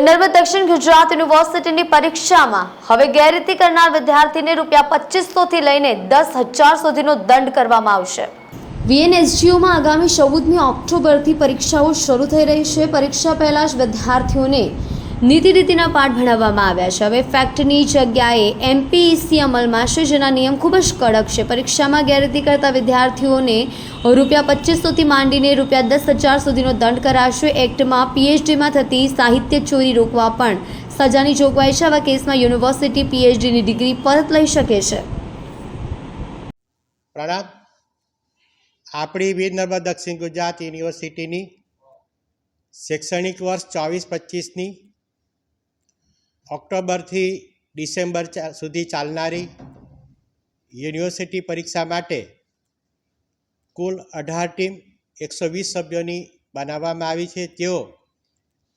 નર્મદ દક્ષિણ ગુજરાત યુનિવર્સિટીની પરીક્ષામાં હવે ગેરરીતિ કરનાર વિદ્યાર્થીને રૂપિયા પચીસો થી લઈને દસ હજાર સુધીનો દંડ કરવામાં આવશે. વીએનએસજીઓમાં આગામી ચૌદમી ઓક્ટોબરથી પરીક્ષાઓ શરૂ થઈ રહી છે. પરીક્ષા પહેલા જ વિદ્યાર્થીઓને નીતિ રીતિના પાઠ ભણાવવામાં આવ્યા છે. હવે ફેક્ટની જગ્યાએ એમપીઈસી અમલમાં છે, જેના નિયમ ખૂબ જ કડક છે. પરીક્ષામાં ગેરરીતિ કરતા વિદ્યાર્થીઓને રૂપિયા પચીસોથી માંડીને રૂપિયા દસ હજાર સુધીનો દંડ કરાશે. એક્ટમાં પીએચડીમાં થતી સાહિત્ય ચોરી રોકવા પણ સજાની જોગવાઈ છે. આવા કેસમાં યુનિવર્સિટી પીએચડીની ડિગ્રી પરત લઈ શકે છે. પ્રણામ આપણી વીર નર્મદ દક્ષિણ ગુજરાત યુનિવર્સિટીની શૈક્ષણિક વર્ષ ચોવીસ પચીસની ઓક્ટોબરથી ડિસેમ્બર સુધી ચાલનારી યુનિવર્સિટી પરીક્ષા માટે કુલ અઢાર ટીમ એકસો વીસ સભ્યોની બનાવવામાં આવી છે. તેઓ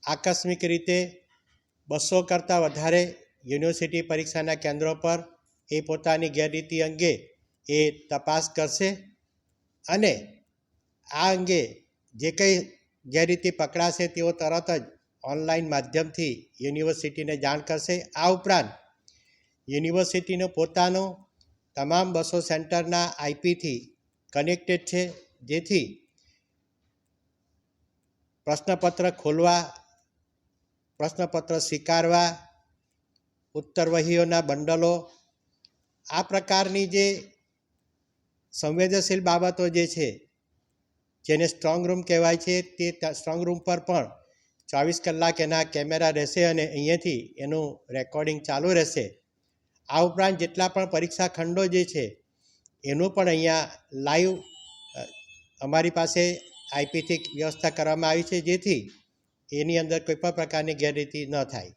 આકસ્મિક રીતે બસો કરતાં વધારે યુનિવર્સિટી પરીક્ષાના કેન્દ્રો પર એ પોતાની ગેરરીતિ અંગે એ તપાસ કરશે અને આ અંગે જે કંઈ ગેરરીતિ પકડાશે તેઓ તરત જ ઓનલાઈન માધ્યમથી યુનિવર્સિટીને જાણ કરશે. આ ઉપરાંત યુનિવર્સિટીનો પોતાનો તમામ બસો સેન્ટરના આઈપીથી કનેક્ટેડ છે. જેથી પ્રશ્નપત્ર ખોલવા, પ્રશ્નપત્ર સ્વીકારવા, ઉત્તરવહીઓના બંડલો, આ પ્રકારની જે સંવેદનશીલ બાબતો જે છે, જેને સ્ટ્રોંગ રૂમ કહેવાય છે, તે સ્ટ્રોંગ રૂમ પર પણ ચોવીસ કલાક એના કેમેરા રહેશે અને અહીંયાથી એનું રેકોર્ડિંગ ચાલુ રહેશે. આ ઉપરાંત જેટલા પણ પરીક્ષા ખંડો જે છે, એનું પણ અહીંયા લાઈવ અમારી પાસે આઈપીથી વ્યવસ્થા કરવામાં આવી છે જેથી એની અંદર કોઈ પણ પ્રકારની ગેરરીતિ ન થાય.